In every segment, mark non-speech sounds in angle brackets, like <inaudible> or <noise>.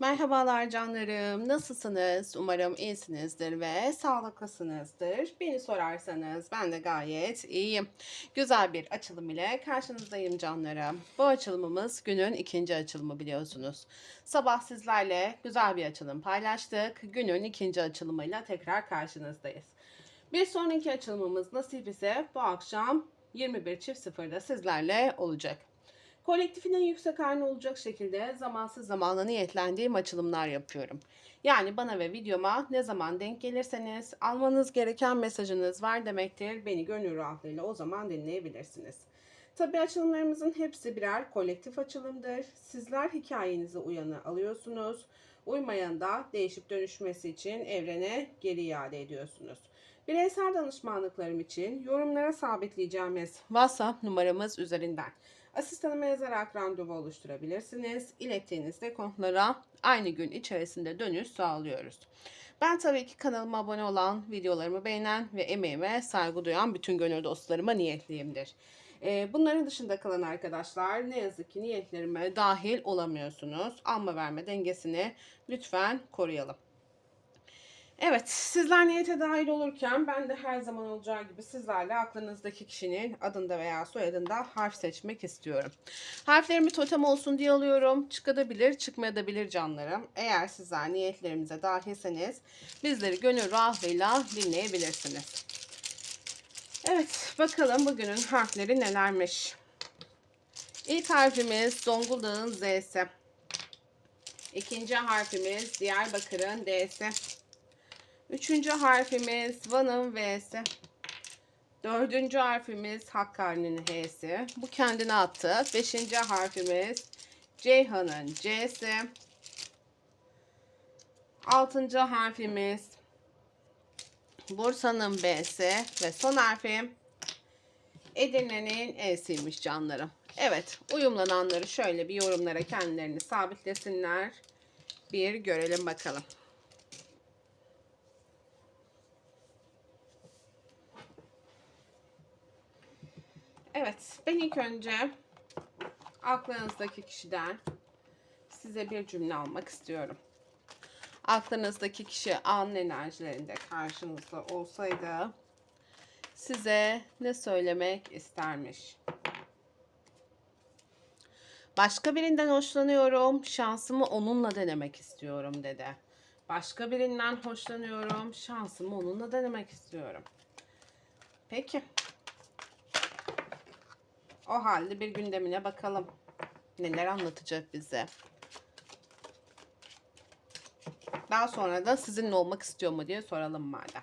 Merhabalar canlarım. Nasılsınız? Umarım iyisinizdir ve sağlıklısınızdır. Beni sorarsanız ben de gayet iyiyim. Güzel bir açılım ile karşınızdayım canlarım. Bu açılımımız günün ikinci açılımı biliyorsunuz. Sabah sizlerle güzel bir açılım paylaştık. Günün ikinci açılımıyla tekrar karşınızdayız. Bir sonraki açılımımız nasip ise bu akşam 21.00'da sizlerle olacak. Kolektifin yüksek halini olacak şekilde zamansız zamana niyetlendiğim açılımlar yapıyorum. Yani bana ve videoma ne zaman denk gelirseniz almanız gereken mesajınız var demektir. Beni gönül rahatlığıyla o zaman dinleyebilirsiniz. Tabi açılımlarımızın hepsi birer kolektif açılımdır. Sizler hikayenize uyanı alıyorsunuz. Uymayan da değişip dönüşmesi için evrene geri iade ediyorsunuz. Bireysel danışmanlıklarım için yorumlara sabitleyeceğimiz WhatsApp numaramız üzerinden asistanıma yazarak randevu oluşturabilirsiniz. İlettiğiniz dekontlara aynı gün içerisinde dönüş sağlıyoruz. Ben tabii ki kanalıma abone olan, videolarımı beğenen ve emeğime saygı duyan bütün gönül dostlarıma niyetliyimdir. Ee, Bunların dışında kalan arkadaşlar ne yazık ki niyetlerime dahil olamıyorsunuz. Alma verme dengesini lütfen koruyalım. Evet, sizler niyete dahil olurken ben de her zaman olacağı gibi sizlerle aklınızdaki kişinin adında veya soyadında harf seçmek istiyorum. Harflerimi totem olsun diye alıyorum. Çıkabilir, çıkmayabilir canlarım. Eğer sizler niyetlerimize dahilseniz bizleri gönül rahatlığıyla dinleyebilirsiniz. Evet, bakalım bugünün harfleri nelermiş. İlk harfimiz Zonguldak'ın Z'si. İkinci harfimiz Diyarbakır'ın D'si. Üçüncü harfimiz Van'ın V'si. Dördüncü harfimiz Hakkari'nin H'si. Bu kendine attı. Beşinci harfimiz Ceyhan'ın C'si. Altıncı harfimiz Bursa'nın B'si. Ve son harfim Edirne'nin E'siymiş canlarım. Evet uyumlananları şöyle bir yorumlara kendilerini sabitlesinler. Bir görelim bakalım. Evet, ben ilk önce aklınızdaki kişiden size bir cümle almak istiyorum. Aklınızdaki kişi an enerjilerinde karşınızda olsaydı size ne söylemek istermiş? Başka birinden hoşlanıyorum, şansımı onunla denemek istiyorum dedi. Başka birinden hoşlanıyorum, şansımı onunla denemek istiyorum. Peki. O halde bir gündemine bakalım. Neler anlatacak bize. Daha sonra da sizinle olmak istiyor mu diye soralım madem.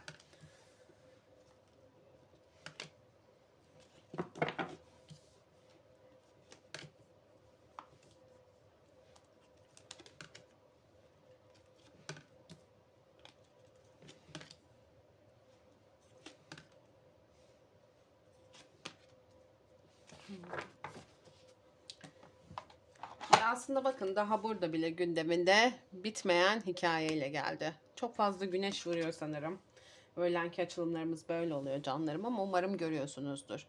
Ya aslında bakın daha burada bile gündeminde bitmeyen hikayeyle geldi. Çok fazla güneş vuruyor sanırım. Öğlenki açılımlarımız böyle oluyor canlarım ama umarım görüyorsunuzdur.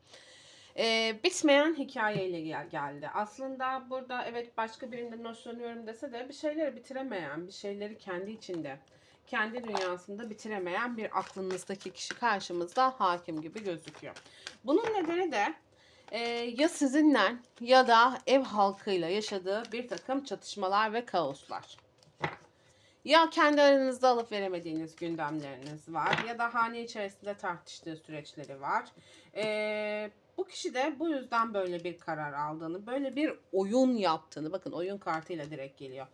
Ee, bitmeyen hikayeyle gel geldi. Aslında burada evet başka birinden hoşlanıyorum dese de bir şeyleri bitiremeyen, bir şeyleri kendi içinde, kendi dünyasında bitiremeyen bir aklınızdaki kişi karşımızda hakim gibi gözüküyor. Bunun nedeni de e, ya sizinle ya da ev halkıyla yaşadığı bir takım çatışmalar ve kaoslar. Ya kendi aranızda alıp veremediğiniz gündemleriniz var ya da hane içerisinde tartıştığı süreçleri var. E, bu kişi de bu yüzden böyle bir karar aldığını, böyle bir oyun yaptığını, bakın oyun kartıyla direkt geliyor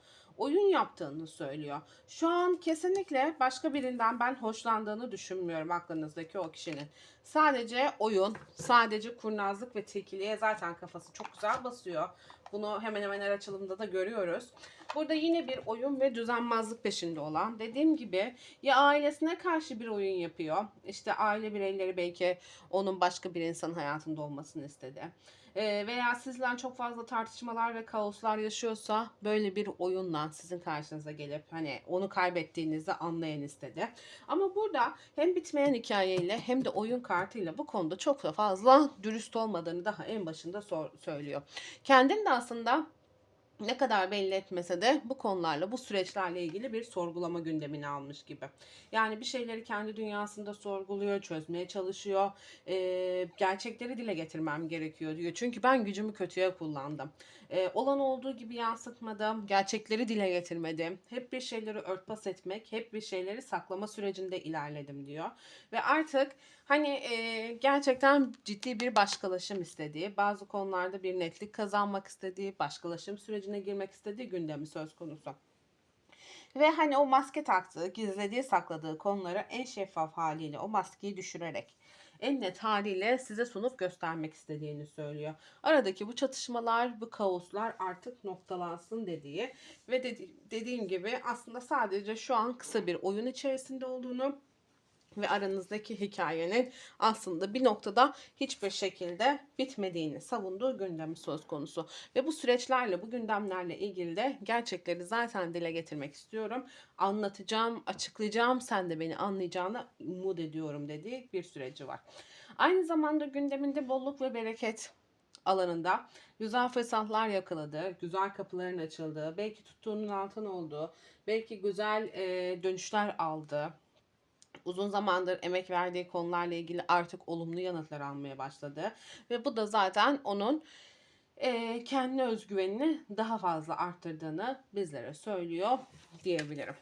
oyun yaptığını söylüyor. Şu an kesinlikle başka birinden ben hoşlandığını düşünmüyorum aklınızdaki o kişinin. Sadece oyun, sadece kurnazlık ve tilkiliğe zaten kafası çok güzel basıyor. Bunu hemen hemen her açılımda da görüyoruz. Burada yine bir oyun ve düzenmazlık peşinde olan dediğim gibi ya ailesine karşı bir oyun yapıyor. İşte aile bireyleri belki onun başka bir insanın hayatında olmasını istedi. Ee, veya sizle çok fazla tartışmalar ve kaoslar yaşıyorsa böyle bir oyunla sizin karşınıza gelip hani onu kaybettiğinizde anlayan istedi. Ama burada hem bitmeyen hikayeyle hem de oyun kartıyla bu konuda çok da fazla dürüst olmadığını daha en başında sor- söylüyor. Kendini de aslında ne kadar belli etmese de bu konularla, bu süreçlerle ilgili bir sorgulama gündemine almış gibi. Yani bir şeyleri kendi dünyasında sorguluyor, çözmeye çalışıyor. Ee, gerçekleri dile getirmem gerekiyor diyor. Çünkü ben gücümü kötüye kullandım. Ee, olan olduğu gibi yansıtmadım, gerçekleri dile getirmedim. Hep bir şeyleri örtbas etmek, hep bir şeyleri saklama sürecinde ilerledim diyor. Ve artık hani e, gerçekten ciddi bir başkalaşım istediği, bazı konularda bir netlik kazanmak istediği, başkalaşım sürecine girmek istediği gündemi söz konusu. Ve hani o maske taktığı, gizlediği, sakladığı konuları en şeffaf haliyle o maskeyi düşürerek en net haliyle size sunup göstermek istediğini söylüyor. Aradaki bu çatışmalar, bu kaoslar artık noktalansın dediği ve dedi, dediğim gibi aslında sadece şu an kısa bir oyun içerisinde olduğunu ve aranızdaki hikayenin aslında bir noktada hiçbir şekilde bitmediğini savunduğu gündemi söz konusu. Ve bu süreçlerle, bu gündemlerle ilgili de gerçekleri zaten dile getirmek istiyorum. Anlatacağım, açıklayacağım, sen de beni anlayacağını umut ediyorum dediği bir süreci var. Aynı zamanda gündeminde bolluk ve bereket alanında güzel fırsatlar yakaladı, güzel kapıların açıldığı, belki tuttuğunun altın olduğu, belki güzel e, dönüşler aldı uzun zamandır emek verdiği konularla ilgili artık olumlu yanıtlar almaya başladı. Ve bu da zaten onun e, kendi özgüvenini daha fazla arttırdığını bizlere söylüyor diyebilirim.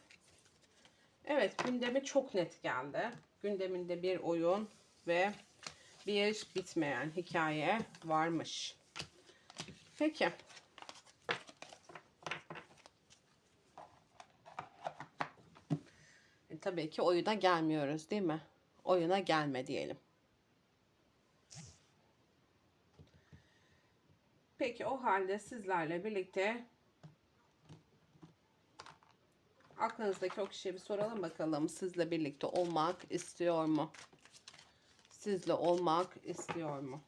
Evet gündemi çok net geldi. Gündeminde bir oyun ve bir bitmeyen hikaye varmış. Peki. Tabii ki oyuna gelmiyoruz değil mi? Oyuna gelme diyelim. Peki o halde sizlerle birlikte aklınızdaki o kişiye bir soralım bakalım. Sizle birlikte olmak istiyor mu? Sizle olmak istiyor mu?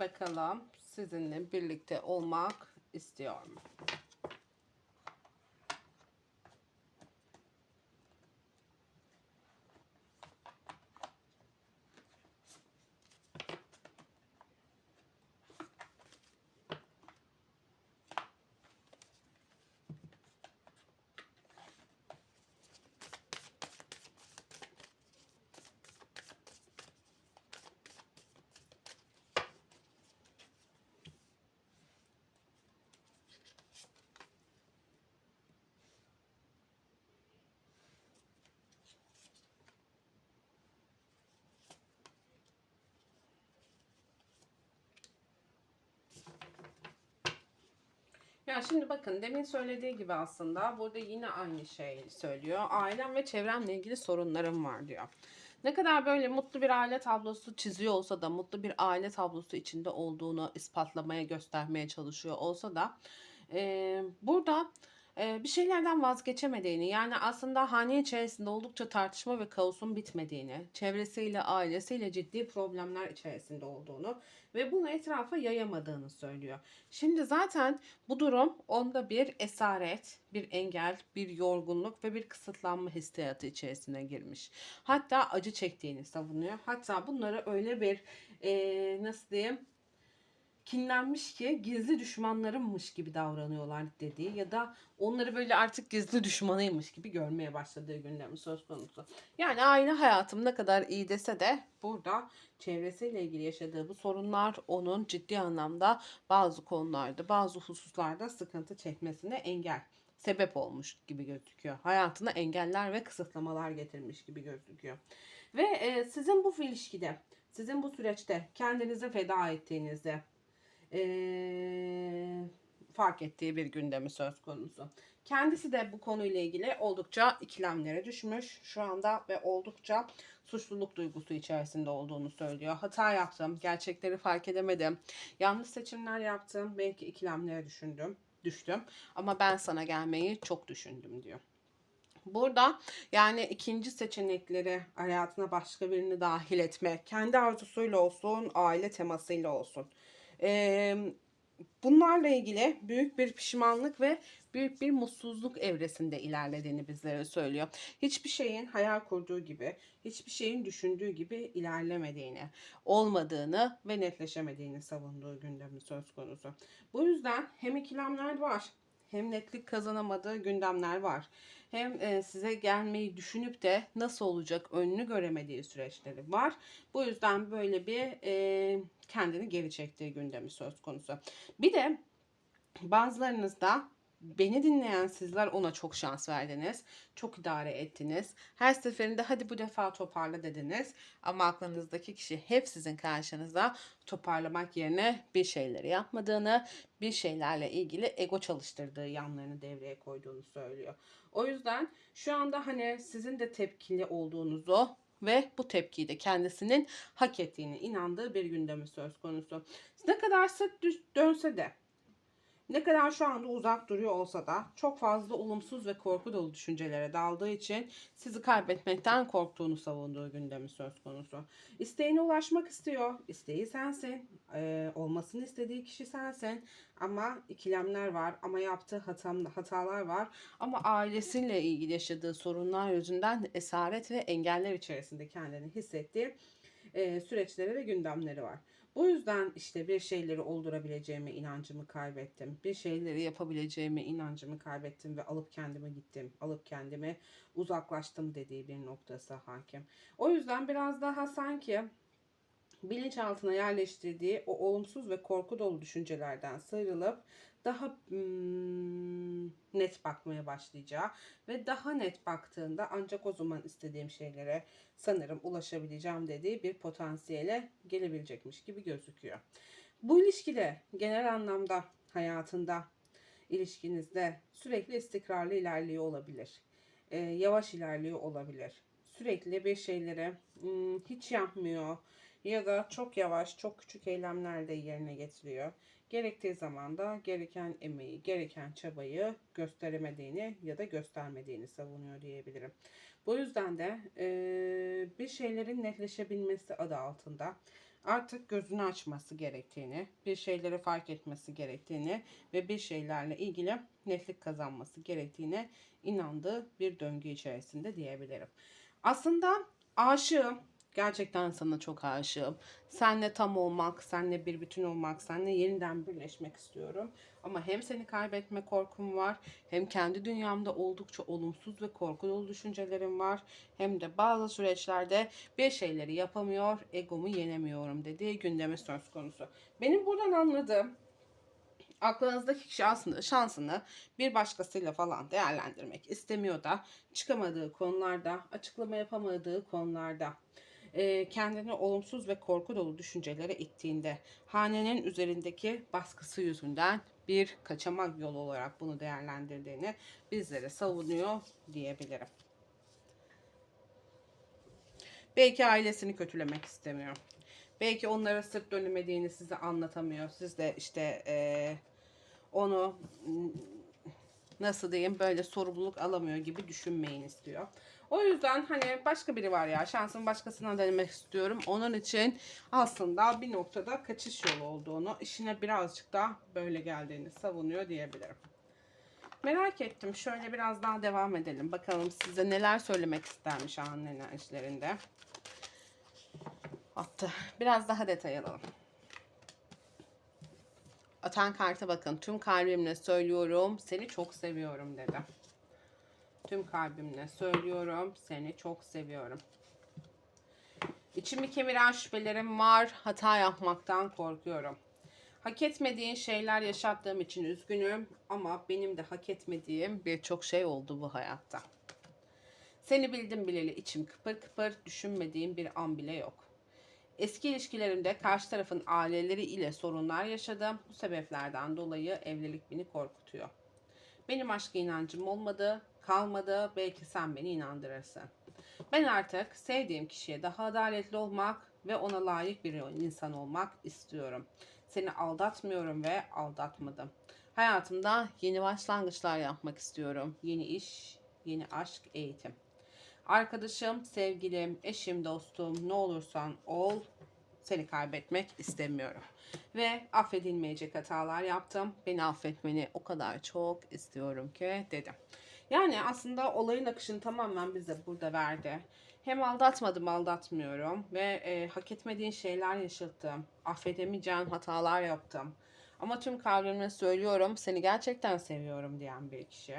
Bakalım sizinle birlikte olmak istiyor mu? Ya şimdi bakın demin söylediği gibi aslında burada yine aynı şey söylüyor. Ailem ve çevremle ilgili sorunlarım var diyor. Ne kadar böyle mutlu bir aile tablosu çiziyor olsa da mutlu bir aile tablosu içinde olduğunu ispatlamaya göstermeye çalışıyor olsa da e, burada bir şeylerden vazgeçemediğini yani aslında hane içerisinde oldukça tartışma ve kaosun bitmediğini, çevresiyle, ailesiyle ciddi problemler içerisinde olduğunu ve bunu etrafa yayamadığını söylüyor. Şimdi zaten bu durum onda bir esaret, bir engel, bir yorgunluk ve bir kısıtlanma hissiyatı içerisine girmiş. Hatta acı çektiğini savunuyor. Hatta bunları öyle bir e, nasıl diyeyim kinlenmiş ki gizli düşmanlarımmış gibi davranıyorlar dediği ya da onları böyle artık gizli düşmanıymış gibi görmeye başladığı gündemi söz konusu. Yani aile hayatım ne kadar iyi dese de burada çevresiyle ilgili yaşadığı bu sorunlar onun ciddi anlamda bazı konularda, bazı hususlarda sıkıntı çekmesine engel sebep olmuş gibi gözüküyor. Hayatına engeller ve kısıtlamalar getirmiş gibi gözüküyor. Ve e, sizin bu ilişkide, sizin bu süreçte kendinizi feda ettiğinizde e, fark ettiği bir gündemi söz konusu. Kendisi de bu konuyla ilgili oldukça ikilemlere düşmüş şu anda ve oldukça suçluluk duygusu içerisinde olduğunu söylüyor. Hata yaptım, gerçekleri fark edemedim, yanlış seçimler yaptım, belki ikilemlere düşündüm, düştüm ama ben sana gelmeyi çok düşündüm diyor. Burada yani ikinci seçenekleri hayatına başka birini dahil etme, kendi arzusuyla olsun, aile temasıyla olsun. Ee, bunlarla ilgili büyük bir pişmanlık ve büyük bir mutsuzluk evresinde ilerlediğini bizlere söylüyor. Hiçbir şeyin hayal kurduğu gibi, hiçbir şeyin düşündüğü gibi ilerlemediğini, olmadığını ve netleşemediğini savunduğu gündemi söz konusu. Bu yüzden hem ikilemler var, hem netlik kazanamadığı gündemler var. Hem e, size gelmeyi düşünüp de nasıl olacak önünü göremediği süreçleri var. Bu yüzden böyle bir e, kendini geri çektiği gündemi söz konusu. Bir de bazılarınızda beni dinleyen sizler ona çok şans verdiniz. Çok idare ettiniz. Her seferinde hadi bu defa toparla dediniz. Ama aklınızdaki kişi hep sizin karşınızda toparlamak yerine bir şeyleri yapmadığını, bir şeylerle ilgili ego çalıştırdığı yanlarını devreye koyduğunu söylüyor. O yüzden şu anda hani sizin de tepkili olduğunuzu ve bu tepkiyi de kendisinin hak ettiğine inandığı bir gündemi söz konusu. Ne kadar sık dönse de ne kadar şu anda uzak duruyor olsa da çok fazla olumsuz ve korku dolu düşüncelere daldığı için sizi kaybetmekten korktuğunu savunduğu gündemi söz konusu. İsteğine ulaşmak istiyor. İsteği sensin. Ee, olmasını istediği kişi sensin. Ama ikilemler var. Ama yaptığı hatam, hatalar var. Ama ailesiyle ilgili yaşadığı sorunlar yüzünden esaret ve engeller içerisinde kendini hissettiği e, süreçleri ve gündemleri var. Bu yüzden işte bir şeyleri oldurabileceğime inancımı kaybettim. Bir şeyleri yapabileceğime inancımı kaybettim ve alıp kendime gittim. Alıp kendimi uzaklaştım dediği bir noktası hakim. O yüzden biraz daha sanki bilinçaltına yerleştirdiği o olumsuz ve korku dolu düşüncelerden sıyrılıp daha hmm, net bakmaya başlayacağı ve daha net baktığında ancak o zaman istediğim şeylere sanırım ulaşabileceğim dediği bir potansiyele gelebilecekmiş gibi gözüküyor. Bu ilişkide genel anlamda hayatında ilişkinizde sürekli istikrarlı ilerliyor olabilir. Ee, yavaş ilerliyor olabilir. Sürekli bir şeyleri hmm, hiç yapmıyor ya da çok yavaş, çok küçük eylemlerde yerine getiriyor. Gerektiği zaman da gereken emeği, gereken çabayı gösteremediğini ya da göstermediğini savunuyor diyebilirim. Bu yüzden de e, bir şeylerin netleşebilmesi adı altında artık gözünü açması gerektiğini, bir şeyleri fark etmesi gerektiğini ve bir şeylerle ilgili netlik kazanması gerektiğine inandığı bir döngü içerisinde diyebilirim. Aslında aşığım, Gerçekten sana çok aşığım. Senle tam olmak, senle bir bütün olmak, senle yeniden birleşmek istiyorum. Ama hem seni kaybetme korkum var, hem kendi dünyamda oldukça olumsuz ve korku dolu düşüncelerim var. Hem de bazı süreçlerde bir şeyleri yapamıyor, egomu yenemiyorum dediği gündemi söz konusu. Benim buradan anladığım aklınızdaki kişi aslında şansını bir başkasıyla falan değerlendirmek istemiyor da çıkamadığı konularda, açıklama yapamadığı konularda e, kendini olumsuz ve korku dolu düşüncelere ittiğinde hanenin üzerindeki baskısı yüzünden bir kaçamak yolu olarak bunu değerlendirdiğini bizlere savunuyor diyebilirim. Belki ailesini kötülemek istemiyor. Belki onlara sırt dönmediğini size anlatamıyor. Siz de işte e, onu nasıl diyeyim böyle sorumluluk alamıyor gibi düşünmeyin istiyor. O yüzden hani başka biri var ya şansın başkasına denemek istiyorum. Onun için aslında bir noktada kaçış yolu olduğunu, işine birazcık daha böyle geldiğini savunuyor diyebilirim. Merak ettim. Şöyle biraz daha devam edelim. Bakalım size neler söylemek istermiş anın enerjilerinde. Attı. Biraz daha detay alalım. Atan karta bakın. Tüm kalbimle söylüyorum. Seni çok seviyorum dedi. Tüm kalbimle söylüyorum. Seni çok seviyorum. İçimi kemiren şüphelerim var. Hata yapmaktan korkuyorum. Hak etmediğin şeyler yaşattığım için üzgünüm ama benim de hak etmediğim birçok şey oldu bu hayatta. Seni bildim bileli içim kıpır kıpır, düşünmediğim bir an bile yok. Eski ilişkilerimde karşı tarafın aileleri ile sorunlar yaşadım. Bu sebeplerden dolayı evlilik beni korkutuyor. Benim aşka inancım olmadı, kalmadı. Belki sen beni inandırırsın. Ben artık sevdiğim kişiye daha adaletli olmak ve ona layık bir insan olmak istiyorum. Seni aldatmıyorum ve aldatmadım. Hayatımda yeni başlangıçlar yapmak istiyorum. Yeni iş, yeni aşk, eğitim. Arkadaşım, sevgilim, eşim, dostum ne olursan ol seni kaybetmek istemiyorum. Ve affedilmeyecek hatalar yaptım. Beni affetmeni o kadar çok istiyorum ki dedim. Yani aslında olayın akışını tamamen bize burada verdi. Hem aldatmadım aldatmıyorum ve e, hak etmediğin şeyler yaşattım. Affedemeyeceğin hatalar yaptım. Ama tüm kalbimle söylüyorum seni gerçekten seviyorum diyen bir kişi.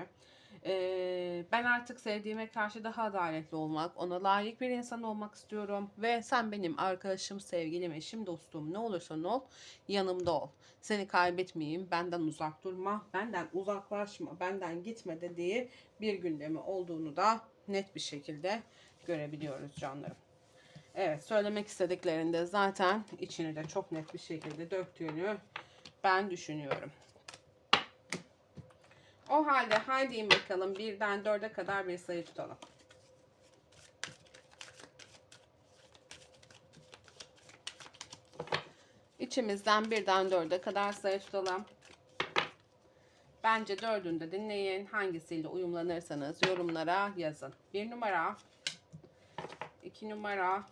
Ee, ben artık sevdiğime karşı daha adaletli olmak, ona layık bir insan olmak istiyorum. Ve sen benim arkadaşım, sevgilim, eşim, dostum ne olursan ol yanımda ol. Seni kaybetmeyeyim, benden uzak durma, benden uzaklaşma, benden gitme dediği bir gündemi olduğunu da net bir şekilde görebiliyoruz canlarım. Evet söylemek istediklerinde zaten içini de çok net bir şekilde döktüğünü ben düşünüyorum. O halde haydi bakalım birden dörde kadar bir sayı tutalım. İçimizden birden dörde kadar sayı tutalım. Bence dördünde dinleyin. Hangisiyle uyumlanırsanız yorumlara yazın. Bir numara, iki numara,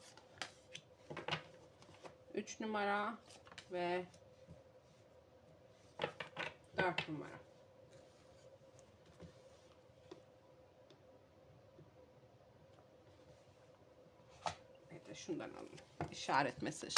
üç numara ve dört numara. Şundan alalım. İşaret mesaj.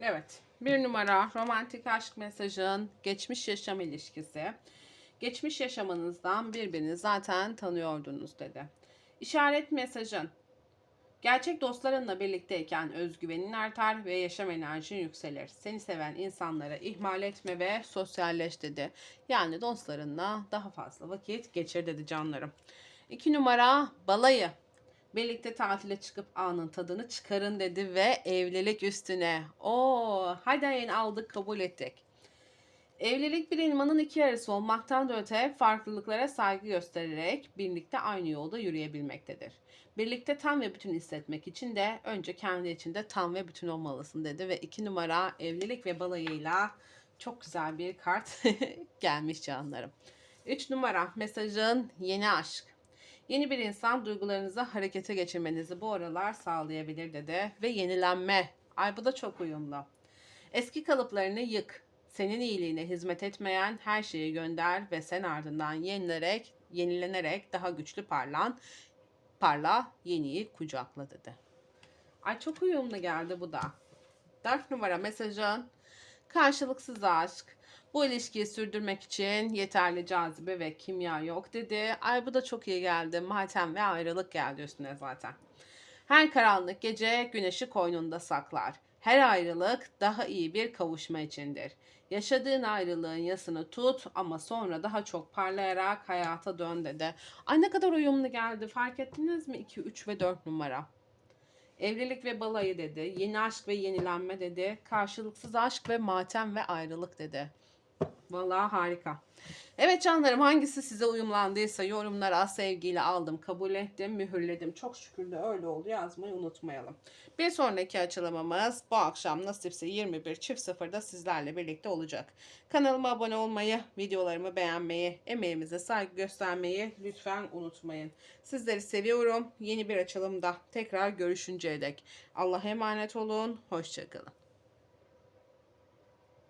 Evet. Bir numara romantik aşk mesajın geçmiş yaşam ilişkisi. Geçmiş yaşamınızdan birbirini zaten tanıyordunuz dedi. İşaret mesajın Gerçek dostlarınla birlikteyken özgüvenin artar ve yaşam enerjin yükselir. Seni seven insanları ihmal etme ve sosyalleş dedi. Yani dostlarınla daha fazla vakit geçir dedi canlarım. İki numara balayı. Birlikte tatile çıkıp anın tadını çıkarın dedi ve evlilik üstüne. Oo, hadi aldık kabul ettik. Evlilik bir elmanın iki yarısı olmaktan da öte farklılıklara saygı göstererek birlikte aynı yolda yürüyebilmektedir. Birlikte tam ve bütün hissetmek için de önce kendi içinde tam ve bütün olmalısın dedi ve iki numara evlilik ve balayıyla çok güzel bir kart <laughs> gelmiş canlarım. Üç numara mesajın yeni aşk. Yeni bir insan duygularınızı harekete geçirmenizi bu aralar sağlayabilir dedi ve yenilenme. Ay bu da çok uyumlu. Eski kalıplarını yık. Senin iyiliğine hizmet etmeyen her şeyi gönder ve sen ardından yenilerek, yenilenerek daha güçlü parlan. Parla, yeniyi kucakla dedi. Ay çok uyumlu geldi bu da. Dört numara mesajın karşılıksız aşk. Bu ilişkiyi sürdürmek için yeterli cazibe ve kimya yok dedi. Ay bu da çok iyi geldi. Matem ve ayrılık geldi üstüne zaten. Her karanlık gece güneşi koynunda saklar. Her ayrılık daha iyi bir kavuşma içindir. Yaşadığın ayrılığın yasını tut ama sonra daha çok parlayarak hayata dön dedi. Ay ne kadar uyumlu geldi fark ettiniz mi? 2, 3 ve 4 numara. Evlilik ve balayı dedi. Yeni aşk ve yenilenme dedi. Karşılıksız aşk ve matem ve ayrılık dedi. Vallahi harika. Evet canlarım hangisi size uyumlandıysa yorumlara sevgiyle aldım, kabul ettim, mühürledim. Çok şükür de öyle oldu yazmayı unutmayalım. Bir sonraki açılımımız bu akşam nasipse 21 çift sıfırda sizlerle birlikte olacak. Kanalıma abone olmayı, videolarımı beğenmeyi, emeğimize saygı göstermeyi lütfen unutmayın. Sizleri seviyorum. Yeni bir açılımda tekrar görüşünceye dek. Allah'a emanet olun. Hoşçakalın.